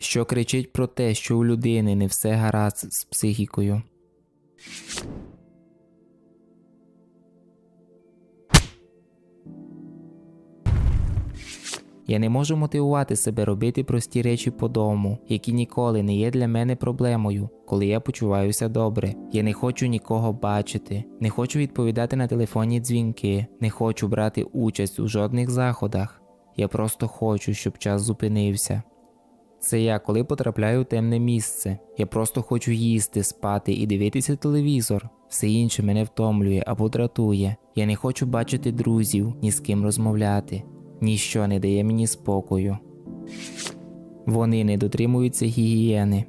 що кричить про те, що у людини не все гаразд з психікою. Я не можу мотивувати себе робити прості речі по дому, які ніколи не є для мене проблемою, коли я почуваюся добре. Я не хочу нікого бачити, не хочу відповідати на телефонні дзвінки, не хочу брати участь у жодних заходах. Я просто хочу, щоб час зупинився. Це я, коли потрапляю в темне місце. Я просто хочу їсти, спати і дивитися телевізор. Все інше мене втомлює або дратує. Я не хочу бачити друзів, ні з ким розмовляти. Ніщо не дає мені спокою. Вони не дотримуються гігієни.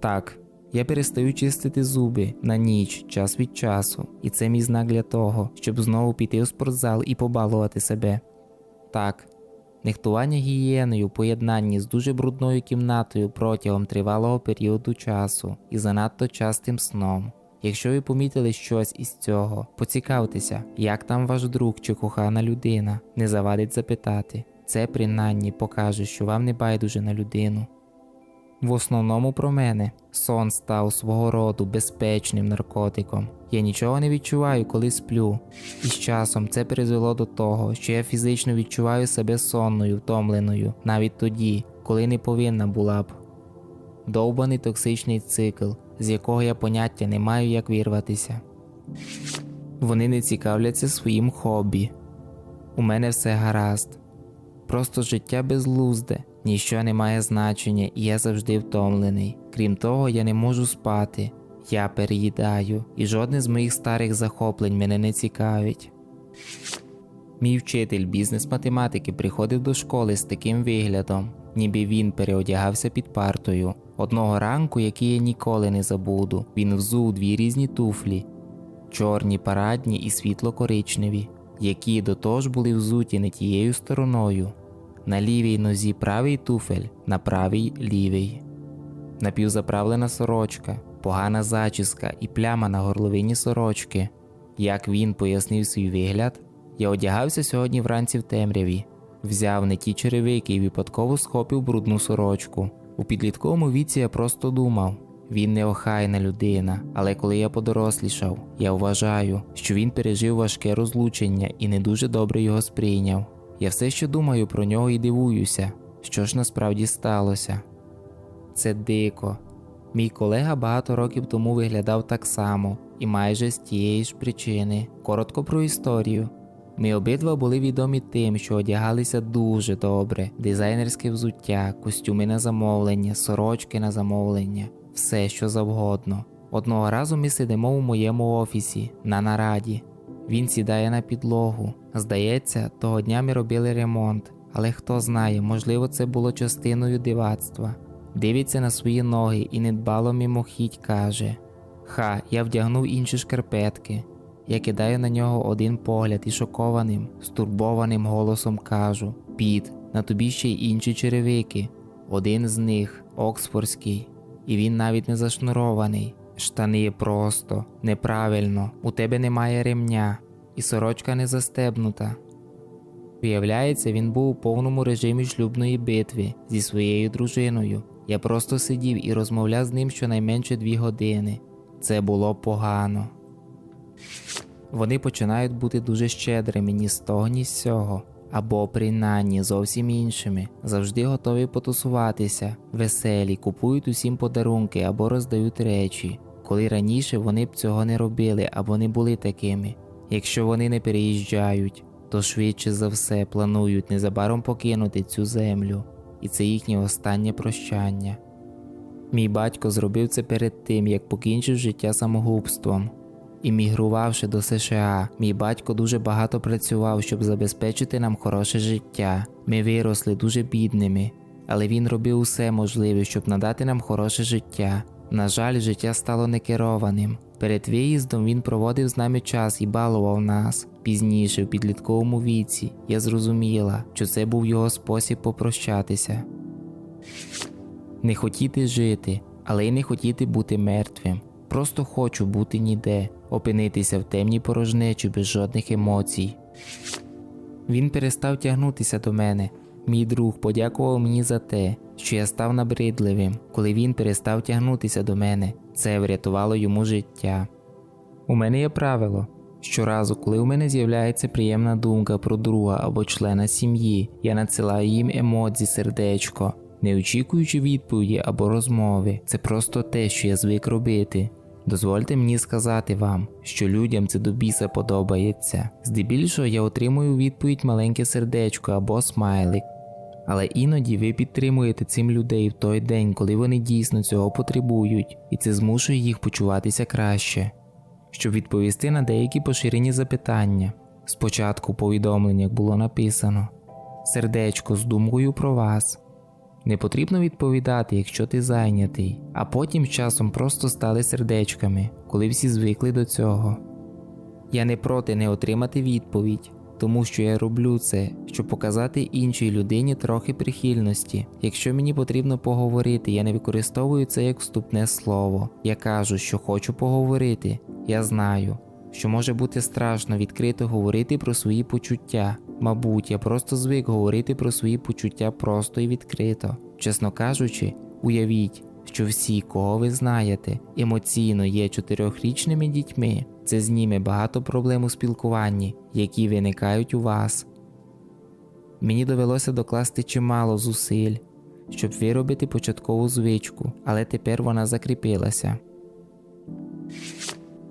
Так, я перестаю чистити зуби на ніч, час від часу, і це мій знак для того, щоб знову піти у спортзал і побалувати себе. Так, нехтування гігієною в поєднанні з дуже брудною кімнатою протягом тривалого періоду часу і занадто частим сном. Якщо ви помітили щось із цього, поцікавтеся, як там ваш друг чи кохана людина, не завадить запитати. Це принаймні покаже, що вам не байдуже на людину. В основному про мене сон став свого роду безпечним наркотиком. Я нічого не відчуваю, коли сплю, і з часом це призвело до того, що я фізично відчуваю себе сонною, втомленою, навіть тоді, коли не повинна була б. Довбаний токсичний цикл, з якого я поняття не маю, як вирватися. Вони не цікавляться своїм хобі. У мене все гаразд. Просто життя безглузде, ніщо не має значення, і я завжди втомлений. Крім того, я не можу спати. Я переїдаю, і жодне з моїх старих захоплень мене не цікавить. Мій вчитель бізнес-математики приходив до школи з таким виглядом, ніби він переодягався під партою. Одного ранку, який я ніколи не забуду, він взув дві різні туфлі чорні, парадні і світло-коричневі, які до того ж були взуті не тією стороною. На лівій нозі правий туфель, на правій лівий. Напівзаправлена сорочка, погана зачіска і пляма на горловині сорочки. Як він пояснив свій вигляд, я одягався сьогодні вранці в темряві, взяв не ті черевики і випадково схопив брудну сорочку. У підлітковому віці я просто думав, він неохайна людина, але коли я подорослішав, я вважаю, що він пережив важке розлучення і не дуже добре його сприйняв. Я все ще думаю про нього і дивуюся, що ж насправді сталося. Це дико. Мій колега багато років тому виглядав так само і майже з тієї ж причини. Коротко про історію. Ми обидва були відомі тим, що одягалися дуже добре: дизайнерське взуття, костюми на замовлення, сорочки на замовлення, все що завгодно. Одного разу ми сидимо у моєму офісі на нараді. Він сідає на підлогу. Здається, того дня ми робили ремонт, але хто знає, можливо, це було частиною дивацтва. Дивиться на свої ноги і недбало мимохідь каже: Ха, я вдягнув інші шкарпетки. Я кидаю на нього один погляд і шокованим, стурбованим голосом кажу: Піт, на тобі ще й інші черевики. Один з них Оксфордський, і він навіть не зашнурований. Штани просто, неправильно, у тебе немає ремня, і сорочка не застебнута. Виявляється, він був у повному режимі шлюбної битви зі своєю дружиною. Я просто сидів і розмовляв з ним щонайменше дві години. Це було погано. Вони починають бути дуже щедрими ні з того, ні з цього, або принаймні зовсім іншими, завжди готові потусуватися, веселі, купують усім подарунки або роздають речі, коли раніше вони б цього не робили або не були такими. Якщо вони не переїжджають, то швидше за все планують незабаром покинути цю землю, і це їхнє останнє прощання. Мій батько зробив це перед тим, як покінчив життя самогубством. Іммігрувавши до США, мій батько дуже багато працював, щоб забезпечити нам хороше життя. Ми виросли дуже бідними, але він робив усе можливе, щоб надати нам хороше життя. На жаль, життя стало некерованим. Перед виїздом він проводив з нами час і балував нас. Пізніше, в підлітковому віці, я зрозуміла, що це був його спосіб попрощатися. Не хотіти жити, але й не хотіти бути мертвим. Просто хочу бути ніде, опинитися в темній порожнечі без жодних емоцій. Він перестав тягнутися до мене. Мій друг подякував мені за те, що я став набридливим, коли він перестав тягнутися до мене. Це врятувало йому життя. У мене є правило. Щоразу, коли у мене з'являється приємна думка про друга або члена сім'ї, я надсилаю їм емодзі сердечко, не очікуючи відповіді або розмови. Це просто те, що я звик робити. Дозвольте мені сказати вам, що людям це до біса подобається. Здебільшого я отримую відповідь маленьке сердечко або смайлик. Але іноді ви підтримуєте цим людей в той день, коли вони дійсно цього потребують, і це змушує їх почуватися краще. Щоб відповісти на деякі поширені запитання, спочатку у повідомленнях було написано Сердечко з думкою про вас. Не потрібно відповідати, якщо ти зайнятий, а потім з часом просто стали сердечками, коли всі звикли до цього. Я не проти не отримати відповідь, тому що я роблю це, щоб показати іншій людині трохи прихильності. Якщо мені потрібно поговорити, я не використовую це як вступне слово. Я кажу, що хочу поговорити. Я знаю, що може бути страшно відкрито говорити про свої почуття. Мабуть, я просто звик говорити про свої почуття просто і відкрито. Чесно кажучи, уявіть, що всі, кого ви знаєте, емоційно є чотирьохрічними дітьми. Це зніме багато проблем у спілкуванні, які виникають у вас. Мені довелося докласти чимало зусиль, щоб виробити початкову звичку, але тепер вона закріпилася.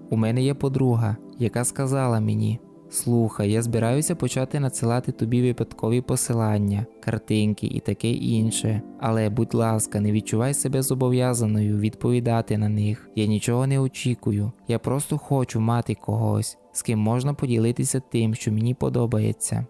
У мене є подруга, яка сказала мені: Слухай, я збираюся почати надсилати тобі випадкові посилання, картинки і таке інше. Але, будь ласка, не відчувай себе зобов'язаною відповідати на них. Я нічого не очікую. Я просто хочу мати когось, з ким можна поділитися тим, що мені подобається.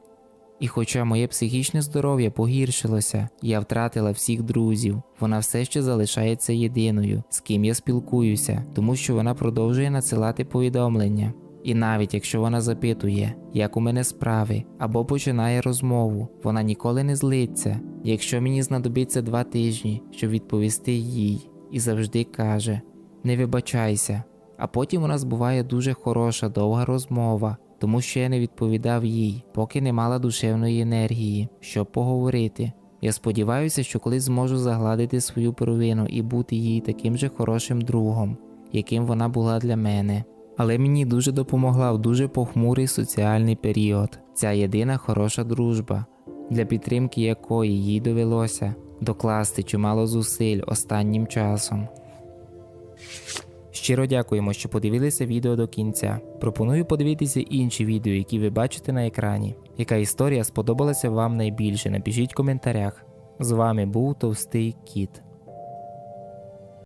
І хоча моє психічне здоров'я погіршилося, я втратила всіх друзів, вона все ще залишається єдиною, з ким я спілкуюся, тому що вона продовжує надсилати повідомлення. І навіть якщо вона запитує, як у мене справи, або починає розмову, вона ніколи не злиться, якщо мені знадобиться два тижні, щоб відповісти їй, і завжди каже: Не вибачайся. А потім у нас буває дуже хороша довга розмова, тому що я не відповідав їй, поки не мала душевної енергії, щоб поговорити. Я сподіваюся, що колись зможу загладити свою провину і бути їй таким же хорошим другом, яким вона була для мене. Але мені дуже допомогла в дуже похмурий соціальний період ця єдина хороша дружба, для підтримки якої їй довелося докласти чимало зусиль останнім часом. Щиро дякуємо, що подивилися відео до кінця. Пропоную подивитися інші відео, які ви бачите на екрані. Яка історія сподобалася вам найбільше? Напишіть в коментарях. З вами був Товстий Кіт.